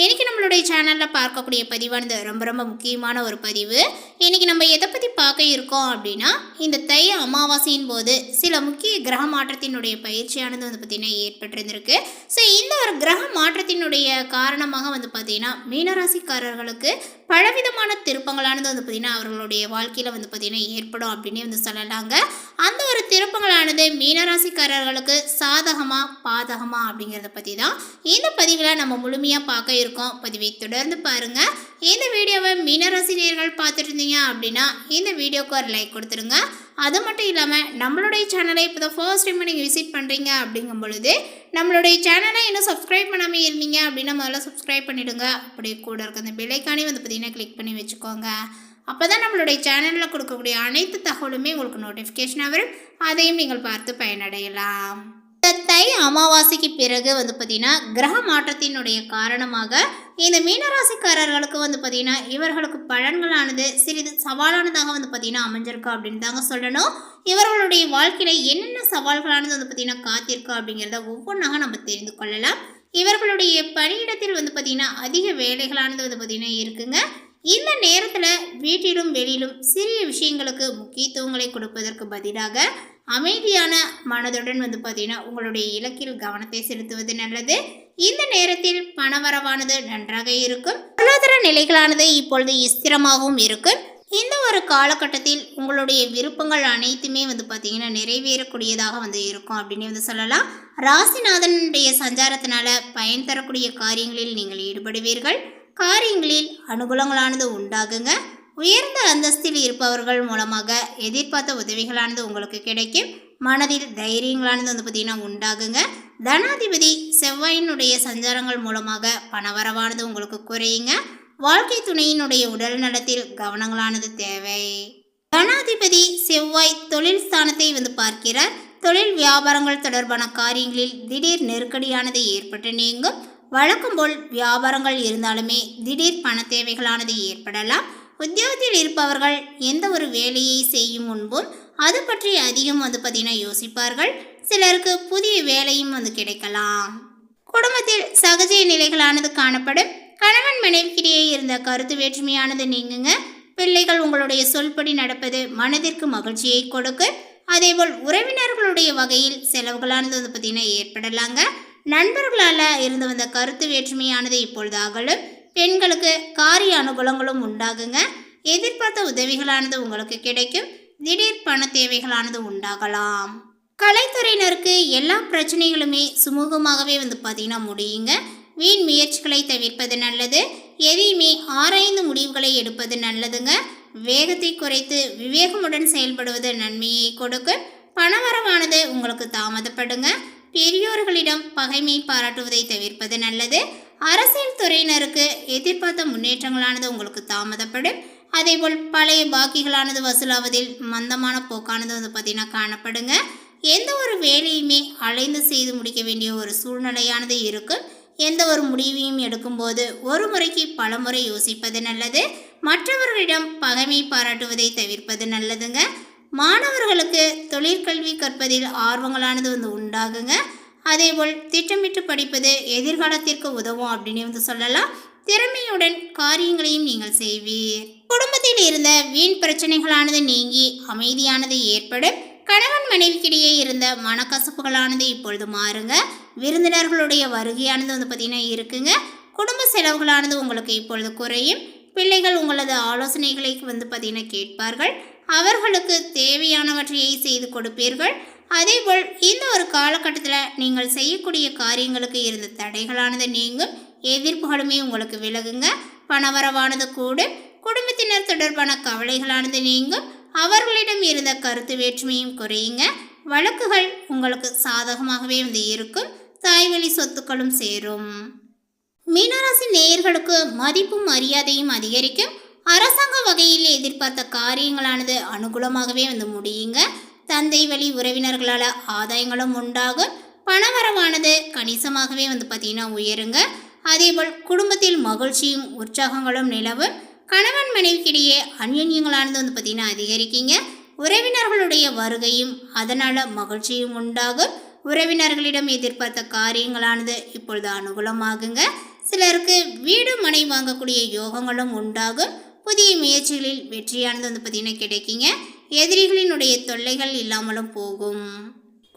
இன்னைக்கு நம்மளுடைய சேனலில் பார்க்கக்கூடிய பதிவானது ரொம்ப ரொம்ப முக்கியமான ஒரு பதிவு. இன்னைக்கு நம்ம எதை பற்றி பார்க்க இருக்கோம் அப்படின்னா இந்த தை அமாவாசையின் போது சில முக்கிய கிரக மாற்றத்தினுடைய பயிற்சியானது வந்து பார்த்திங்கன்னா ஏற்பட்டிருந்திருக்கு. ஸோ இந்த ஒரு கிரக மாற்றத்தினுடைய காரணமாக வந்து பார்த்திங்கன்னா மீனராசிக்காரர்களுக்கு பலவிதமான திருப்பங்களானது வந்து பார்த்திங்கன்னா அவர்களுடைய வாழ்க்கையில் வந்து பார்த்திங்கன்னா ஏற்படும் அப்படின்னே வந்து சொல்லலாங்க. அந்த ஒரு திருப்பங்களானது மீனராசிக்காரர்களுக்கு சாதகமாக பாதகமாக அப்படிங்கிறத பற்றி தான் இந்த பதிவில் நம்ம முழுமையாக பார்க்க இருக்கும் பதிவை தொடர்ந்து பாருங்க. இந்த வீடியோவை மீனராசினியர்கள் பார்த்துட்டு இருந்தீங்க அப்படின்னா இந்த வீடியோக்கு ஒரு லைக் கொடுத்துருங்க. அது மட்டும் இல்லாமல் நம்மளுடைய சேனலை இப்போ தான் ஃபர்ஸ்ட் டைம் நீங்கள் விசிட் பண்ணுறீங்க அப்படிங்கும் பொழுது நம்மளுடைய சேனலை இன்னும் சப்ஸ்கிரைப் பண்ணாமல் இருந்தீங்க அப்படின்னா முதல்ல சப்ஸ்கிரைப் பண்ணிவிடுங்க அப்படியே கூட இருக்க அந்த பிள்ளைக்கானே வந்து பார்த்தீங்கன்னா கிளிக் பண்ணி வச்சுக்கோங்க. அப்போ தான் நம்மளுடைய சேனலில் கொடுக்கக்கூடிய அனைத்து தகவலுமே உங்களுக்கு நோட்டிஃபிகேஷனாக வரும். அதையும் நீங்கள் பார்த்து பயனடையலாம். தை அமாவாசைக்கு பிறகு வந்து பார்த்திங்கன்னா கிரக மாற்றத்தினுடைய காரணமாக இந்த மீனராசிக்காரர்களுக்கு வந்து பார்த்திங்கன்னா இவர்களுக்கு பலன்களானது சிறிது சவாலானதாக வந்து பார்த்திங்கன்னா அமைஞ்சிருக்கு அப்படின்னு தாங்க சொல்லணும். இவர்களுடைய வாழ்க்கையில் என்னென்ன சவால்களானது வந்து பார்த்திங்கன்னா காத்திருக்கு அப்படிங்கிறத ஒவ்வொன்றாக நம்ம தெரிந்து கொள்ளலாம். இவர்களுடைய பணியிடத்தில் வந்து பார்த்திங்கன்னா அதிக வேலைகளானது வந்து பார்த்திங்கன்னா இருக்குங்க. இந்த நேரத்தில் வீட்டிலும் வெளியிலும் சிறிய விஷயங்களுக்கு முக்கியத்துவங்களை கொடுப்பதற்கு பதிலாக அமைதியான மனதுடன் வந்து பார்த்தீங்கன்னா உங்களுடைய இலக்கில் கவனத்தை செலுத்துவது நல்லது. இந்த நேரத்தில் பணவரவானது நன்றாக இருக்கும். பொருளாதார நிலைகளானது இப்பொழுது ஸ்திரமாகவும் இருக்கும். இந்த ஒரு காலகட்டத்தில் உங்களுடைய விருப்பங்கள் அனைத்துமே வந்து பார்த்தீங்கன்னா நிறைவேறக்கூடியதாக வந்து இருக்கும் அப்படின்னு வந்து சொல்லலாம். ராசிநாதனுடைய சஞ்சாரத்தினால பயன் தரக்கூடிய காரியங்களில் நீங்கள் ஈடுபடுவீர்கள். காரியங்களில் அனுகூலங்களானது உண்டாகுங்க. உயர்ந்த அந்தஸ்தில் இருப்பவர்கள் மூலமாக எதிர்பார்த்த உதவிகளானது உங்களுக்கு கிடைக்கும். மனதில் தைரியங்களானது வந்து பார்த்திங்கன்னா உண்டாகுங்க. தனாதிபதி செவ்வாயினுடைய சஞ்சாரங்கள் மூலமாக பணவரவானது உங்களுக்கு குறையுங்க. வாழ்க்கை துணையினுடைய உடல் நலத்தில் கவனங்களானது தேவை. தனாதிபதி செவ்வாய் தொழில் ஸ்தானத்தை வந்து பார்க்கிறார். தொழில் வியாபாரங்கள் தொடர்பான காரியங்களில் திடீர் நெருக்கடியானது ஏற்பட்டு நீங்கும். வழக்கம் போல் வியாபாரங்கள் இருந்தாலுமே திடீர் பண தேவைகளானது ஏற்படலாம். உத்தியோகத்தில் இருப்பவர்கள் எந்த ஒரு வேலையை செய்யும் முன்பும் அது பற்றி அதிகம் வந்து பார்த்தீங்கன்னா யோசிப்பார்கள். சிலருக்கு புதிய வேலையும் வந்து கிடைக்கலாம். குடும்பத்தில் சகஜ நிலைகளானது காணப்படும். கணவன் மனைவிக்கிடையே இருந்த கருத்து வேற்றுமையானது நீங்குங்க. பிள்ளைகள் உங்களுடைய சொல்படி நடப்பது மனதிற்கு மகிழ்ச்சியை கொடுக்கும் அதேபோல் உறவினர்களுடைய வகையில் செலவுகளானது வந்து பார்த்திங்கன்னா ஏற்படலாங்க. நண்பர்களால் இருந்து வந்த கருத்து வேற்றுமையானது இப்பொழுது அகலும். பெண்களுக்கு காரிய அனுகூலங்களும் உண்டாகுங்க. எதிர்பார்த்த உதவிகளானது உங்களுக்கு கிடைக்கும். திடீர் பண தேவைகளானது உண்டாகலாம். கலைத்துறையினருக்கு எல்லா பிரச்சனைகளுமே சுமூகமாகவே வந்து பார்த்தீங்கன்னா முடியுங்க. வீண் முயற்சிகளை தவிர்ப்பது நல்லது. எதையுமே ஆராய்ந்து முடிவுகளை எடுப்பது நல்லதுங்க. வேகத்தை குறைத்து விவேகமுடன் செயல்படுவது நன்மையை கொடுக்கும். பணவரவானது உங்களுக்கு தாமதப்படுங்க. பெரியோர்களிடம் பகைமை பாராட்டுவதை தவிர்ப்பது நல்லது. அரசியல் துறையினருக்கு எதிர்பார்த்த முன்னேற்றங்களானது உங்களுக்கு தாமதப்படும். அதேபோல் பழைய பாக்கிகளானது வசூலாவதில் மந்தமான போக்கானது வந்து பார்த்திங்கன்னா காணப்படுங்க. எந்த ஒரு வேலையுமே அலைந்து செய்து முடிக்க வேண்டிய ஒரு சூழ்நிலையானது இருக்கும். எந்த ஒரு முடிவையும் எடுக்கும்போது ஒரு முறைக்கு பல முறை யோசிப்பது நல்லது. மற்றவர்களிடம் பகைமை பாராட்டுவதை தவிர்ப்பது நல்லதுங்க. மாணவர்களுக்கு தொழிற்கல்வி கற்பதில் ஆர்வங்களானது வந்து உண்டாகுங்க. அதேபோல் திட்டமிட்டு படிப்பது எதிர்காலத்திற்கு உதவும் அப்படின்னு வந்து சொல்லலாம். திறமையுடன் காரியங்களையும் நீங்கள் செய்வீர். குடும்பத்தில் இருந்த வீண் பிரச்சனைகளானது நீங்கி அமைதியானது ஏற்படும். கணவன் மனைவிக்கிடையே இருந்த மனக்கசப்புகளானது இப்பொழுது மாறுங்க. விருந்தினர்களுடைய வருகையானது வந்து பார்த்திங்கன்னா இருக்குங்க. குடும்ப செலவுகளானது உங்களுக்கு இப்பொழுது குறையும். பிள்ளைகள் உங்களது ஆலோசனைகளை வந்து பார்த்திங்கன்னா கேட்பார்கள். அவர்களுக்கு தேவையானவற்றையை செய்து கொடுப்பீர்கள். அதேபோல் இந்த ஒரு காலகட்டத்தில் நீங்கள் செய்யக்கூடிய காரியங்களுக்கு இருந்த தடைகளானது நீங்கும். எதிர்ப்புகளுமே உங்களுக்கு விலகுங்க. பணவரவானது கூட குடும்பத்தினர் தொடர்பான கவலைகளானது நீங்கும். அவர்களிடம் இருந்த கருத்து வேற்றுமையும் குறையுங்க. வழக்குகள் உங்களுக்கு சாதகமாகவே வந்து இருக்கும். தாய்வழி சொத்துக்களும் சேரும். மீனராசி நேயர்களுக்கு மதிப்பும் மரியாதையும் அதிகரிக்கும். அரசாங்க வகையில் எதிர்பார்த்த காரியங்களானது அனுகூலமாகவே வந்து முடியுங்க. தந்தை வழி உறவினர்களால் ஆதாயங்களும் உண்டாகும் பணவரவானது கணிசமாகவே வந்து பார்த்திங்கன்னா உயருங்க. அதேபோல் குடும்பத்தில் மகிழ்ச்சியும் உற்சாகங்களும் நிலவும். கணவன் மனைவிக்கிடையே அந்யோன்யங்களானது வந்து பார்த்திங்கன்னா அதிகரிக்கீங்க. உறவினர்களுடைய வருகையும் அதனால் மகிழ்ச்சியும் உண்டாகும். உறவினர்களிடம் எதிர்பார்த்த காரியங்களானது இப்பொழுது அனுகூலமாகுங்க. சிலருக்கு வீடு மனை வாங்கக்கூடிய யோகங்களும் உண்டாகும். புதிய முயற்சிகளில் வெற்றியானது வந்து பார்த்தீங்கன்னா கிடைக்குங்க. எதிரிகளினுடைய தொல்லைகள் இல்லாமலும் போகும்.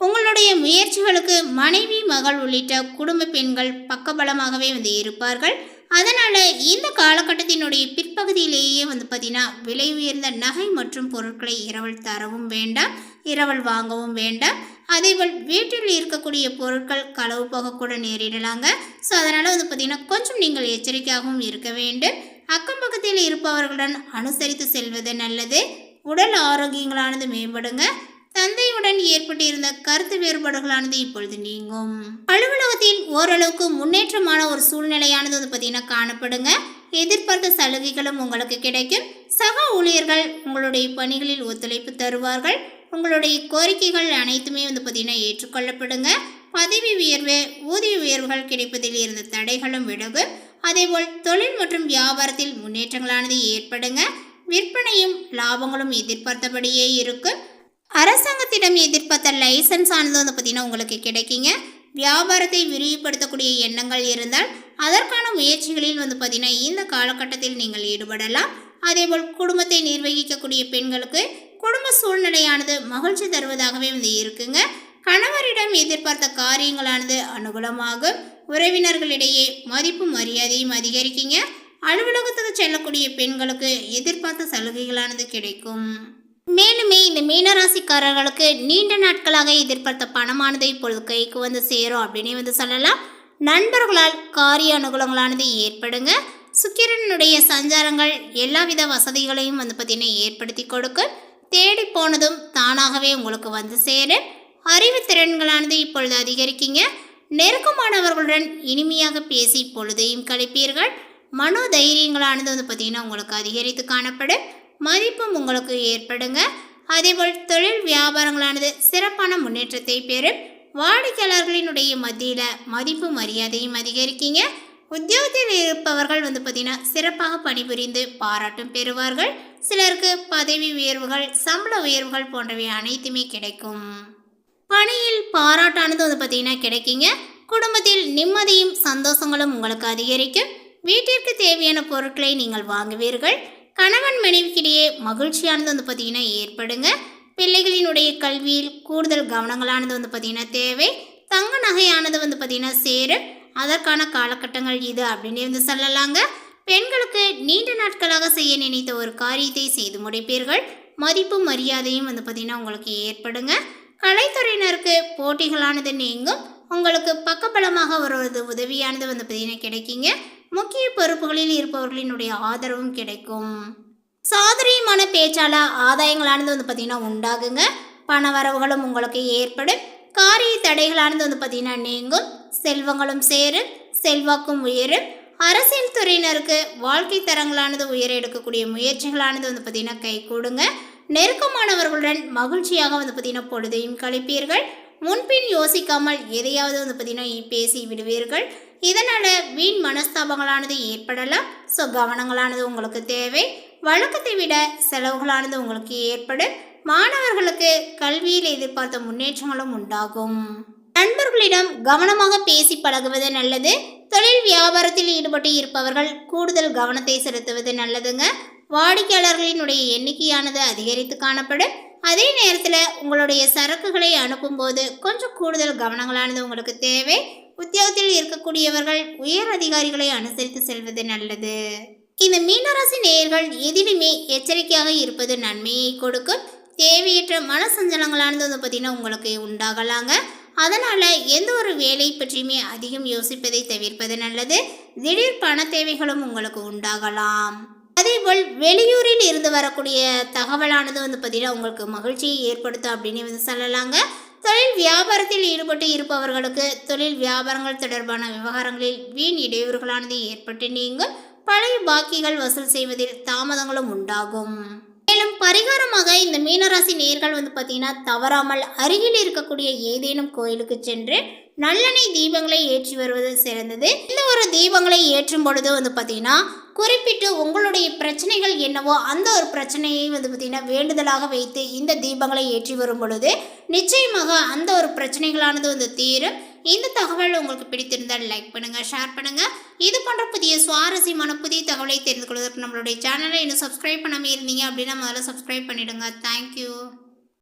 உங்களுடைய முயற்சிகளுக்கு மனைவி மகள் உள்ளிட்ட குடும்ப பெண்கள் பக்கபலமாகவே வந்து இருப்பார்கள். அதனால் இந்த காலகட்டத்தினுடைய பிற்பகுதியிலேயே வந்து பார்த்தீங்கன்னா விலை உயர்ந்த நகை மற்றும் பொருட்களை இரவல் தரவும் வேண்டாம் இரவல் வாங்கவும் வேண்டாம். அதேபோல் வீட்டில் இருக்கக்கூடிய பொருட்கள் களவு போக கூட நேரிடலாங்க. ஸோ அதனால் வந்து பார்த்திங்கன்னா கொஞ்சம் நீங்கள் எச்சரிக்கையாகவும் இருக்க வேண்டும். அக்கம் பக்கத்தில் இருப்பவர்களுடன் அனுசரித்து செல்வது நல்லது. உடல் ஆரோக்கியங்களானது மேம்படுங்க. தந்தையுடன் ஏற்பட்டிருந்த கருத்து வேறுபாடுகளானது இப்பொழுது நீங்கும். அலுவலகத்தில் ஓரளவுக்கு முன்னேற்றமான ஒரு சூழ்நிலையானது வந்து பார்த்தீங்கன்னா காணப்படுங்க. எதிர்பார்த்த சலுகைகளும் உங்களுக்கு கிடைக்கும். சக ஊழியர்கள் உங்களுடைய பணிகளில் ஒத்துழைப்பு தருவார்கள். உங்களுடைய கோரிக்கைகள் அனைத்துமே வந்து பார்த்தீங்கன்னா ஏற்றுக்கொள்ளப்படுங்க. பதவி உயர்வு ஊதிய உயர்வுகள் கிடைப்பதில் இருந்த தடைகளும் விலகும். அதேபோல் தொழில் மற்றும் வியாபாரத்தில் முன்னேற்றங்களானது ஏற்படுங்க. விற்பனையும் லாபங்களும் எதிர்பார்த்தபடியே இருக்குது அரசாங்கத்திடம் எதிர்பார்த்த லைசன்ஸ் ஆனது வந்து பார்த்தீங்கன்னா உங்களுக்கு கிடைக்குங்க. வியாபாரத்தை விரிவுபடுத்தக்கூடிய எண்ணங்கள் இருந்தால் அதற்கான முயற்சிகளில் வந்து பார்த்தீங்கன்னா இந்த காலகட்டத்தில் நீங்கள் ஈடுபடலாம். அதேபோல் குடும்பத்தை நிர்வகிக்கக்கூடிய பெண்களுக்கு குடும்ப சூழ்நிலையானது மகிழ்ச்சி தருவதாகவே வந்து இருக்குங்க. கணவரிடம் எதிர்பார்த்த காரியங்களானது அனுகூலமாகும். உறவினர்களிடையே மதிப்பு மரியாதையும் அதிகரிக்குங்க. அலுவலகத்துக்கு செல்லக்கூடிய பெண்களுக்கு எதிர்பார்த்த சலுகைகளானது கிடைக்கும். மேலுமே இந்த மீனராசிக்காரர்களுக்கு நீண்ட நாட்களாக எதிர்பார்த்த பணமானது இப்பொழுது கைக்கு வந்து சேரும் அப்படின்னு வந்து சொல்லலாம். நண்பர்களால் காரிய அனுகூலங்களானது ஏற்படுங்க. சுக்கிரனுடைய சஞ்சாரங்கள் எல்லாவித வசதிகளையும் வந்து பார்த்தீங்கன்னா ஏற்படுத்தி கொடுக்கும். தேடி போனதும் தானாகவே உங்களுக்கு வந்து சேரும். அறிவு திறன்களானது இப்பொழுது அதிகரிக்கீங்க. நெருக்கமானவர்களுடன் இனிமையாக பேசி பொழுதையும் கழிப்பீர்கள். மனோ தைரியங்களானது வந்து பார்த்தீங்கன்னா உங்களுக்கு அதிகரித்து காணப்படும். மதிப்பும் உங்களுக்கு ஏற்படுங்க. அதேபோல் தொழில் வியாபாரங்களானது சிறப்பான முன்னேற்றத்தை பெறும். வாடிக்கையாளர்களினுடைய மத்தியில் மதிப்பு மரியாதையும் அதிகரிக்கீங்க. உத்தியோகத்தில் இருப்பவர்கள் வந்து பார்த்திங்கன்னா சிறப்பாக பணிபுரிந்து பாராட்டும் பெறுவார்கள். சிலருக்கு பதவி உயர்வுகள் சம்பள உயர்வுகள் போன்றவை அனைத்துமே கிடைக்கும். பணியில் பாராட்டானது வந்து பார்த்திங்கன்னா கிடைக்குங்க. குடும்பத்தில் நிம்மதியும் சந்தோஷங்களும் உங்களுக்கு அதிகரிக்கும். வீட்டிற்கு தேவையான பொருட்களை நீங்கள் வாங்குவீர்கள். கணவன் மனைவிக்கிடையே மகிழ்ச்சியானது வந்து பார்த்தீங்கன்னா ஏற்படுங்க. பிள்ளைகளினுடைய கல்வியில் கூடுதல் கவனங்களானது வந்து பார்த்தீங்கன்னா தேவை. தங்க நகையானது வந்து பார்த்தீங்கன்னா சேரு அதற்கான காலகட்டங்கள் இது அப்படின்னு வந்து சொல்லலாங்க. பெண்களுக்கு நீண்ட நாட்களாக செய்ய நினைத்த ஒரு காரியத்தை செய்து முடிப்பீர்கள். மதிப்பும் மரியாதையும் வந்து பார்த்தீங்கன்னா உங்களுக்கு ஏற்படுங்க. கலைத்துறையினருக்கு போட்டிகளானது நீங்கும். உங்களுக்கு பக்கபலமாக வருவது உதவியானது வந்து பார்த்தீங்கன்னா கிடைக்குங்க. முக்கிய பொறுப்புகளில் இருப்பவர்களினுடைய ஆதரவும் கிடைக்கும். சாதுரியமான பேச்சால ஆதாயங்களானது வந்து பார்த்தீங்கன்னா உண்டாகுங்க. பண வரவுகளும் உங்களுக்கு ஏற்படும். காரிய தடைகளானது வந்து பார்த்தீங்கன்னா நீங்கும். செல்வங்களும் சேரும். செல்வாக்கும் உயரும். அரசியல் துறையினருக்கு வாழ்க்கை தரங்களானது உயர எடுக்கக்கூடிய முயற்சிகளானது வந்து பார்த்தீங்கன்னா கை கூடுங்க. நெருக்கமானவர்களுடன் மகிழ்ச்சியாக வந்து பார்த்தீங்கன்னா பொழுதையும் கழிப்பீர்கள். முன்பின் யோசிக்காமல் எதையாவது வந்து பார்த்தீங்கன்னா பேசி விடுவீர்கள். இதனால் வீண் மனஸ்தாபங்களானது ஏற்படலாம். ஸோ கவனங்களானது உங்களுக்கு தேவை. வழக்கத்தை விட செலவுகளானது உங்களுக்கு ஏற்படும். மாணவர்களுக்கு கல்வியில் எதிர்பார்த்த முன்னேற்றங்களும் உண்டாகும். நண்பர்களிடம் கவனமாக பேசி பழகுவது நல்லது. தொழில் வியாபாரத்தில் ஈடுபட்டு இருப்பவர்கள் கூடுதல் கவனத்தை செலுத்துவது நல்லதுங்க. வாடிக்கையாளர்களினுடைய எண்ணிக்கையானது அதிகரித்து காணப்படும். அதே நேரத்தில் உங்களுடைய சரக்குகளை அனுப்பும்போது கொஞ்சம் கூடுதல் கவனங்களானது உங்களுக்கு தேவை. உத்தியோகத்தில் இருக்கக்கூடியவர்கள் உயர் அதிகாரிகளை அனுசரித்து செல்வது நல்லது. இந்த மீனராசி நேயர்கள் எதிலுமே எச்சரிக்கையாக இருப்பது நன்மையை கொடுக்கும். தேவையற்ற மன சஞ்சலங்களானது வந்து பார்த்திங்கன்னா உங்களுக்கு உண்டாகலாங்க. அதனால் எந்த ஒரு வேலை பற்றியுமே அதிகம் யோசிப்பதை தவிர்ப்பது நல்லது. திடீர் பண தேவைகளும் உங்களுக்கு உண்டாகலாம். அதேபோல் வெளியூரில் இருந்து வரக்கூடிய தகவலானது வந்து பார்த்தீங்கன்னா உங்களுக்கு மகிழ்ச்சியை ஏற்படுத்தும் அப்படின்னு வந்து சொல்லலாங்க. தொழில் வியாபாரத்தில் ஈடுபட்டு இருப்பவர்களுக்கு தொழில் வியாபாரங்கள் தொடர்பான விவகாரங்களில் வீண் இடையூறுகளானது ஏற்பட்டு நீங்கும். பழைய பாக்கிகள் வசூல் செய்வதில் தாமதங்களும் உண்டாகும். மேலும் பரிகாரமாக இந்த மீனராசி நேர்கள் வந்து பார்த்தீங்கன்னா தவறாமல் அருகில் இருக்கக்கூடிய ஏதேனும் கோயிலுக்கு சென்று நல்லெண்ணெய் தீபங்களை ஏற்றி வருவது சிறந்தது. இந்த ஒரு தீபங்களை ஏற்றும் பொழுது வந்து பார்த்தீங்கன்னா குறிப்பிட்டு உங்களுடைய பிரச்சனைகள் என்னவோ அந்த ஒரு பிரச்சனையை வந்து பார்த்தீங்கன்னா வேண்டுதலாக வைத்து இந்த தீபங்களை ஏற்றி வரும் பொழுது நிச்சயமாக அந்த ஒரு பிரச்சனைகளானது வந்து தீரும். இந்த தகவல் உங்களுக்கு பிடித்திருந்தால் லைக் பண்ணுங்கள் ஷேர் பண்ணுங்கள் இது போன்ற புதிய சுவாரஸ்யமான புதிய தகவலை தெரிந்து கொள்வதற்கு நம்மளுடைய சேனலை இன்னும் சப்ஸ்கிரைப் பண்ணாமல் இருந்தீங்க அப்படின்னா முதல்ல சப்ஸ்கிரைப் பண்ணிவிடுங்க தேங்க்யூ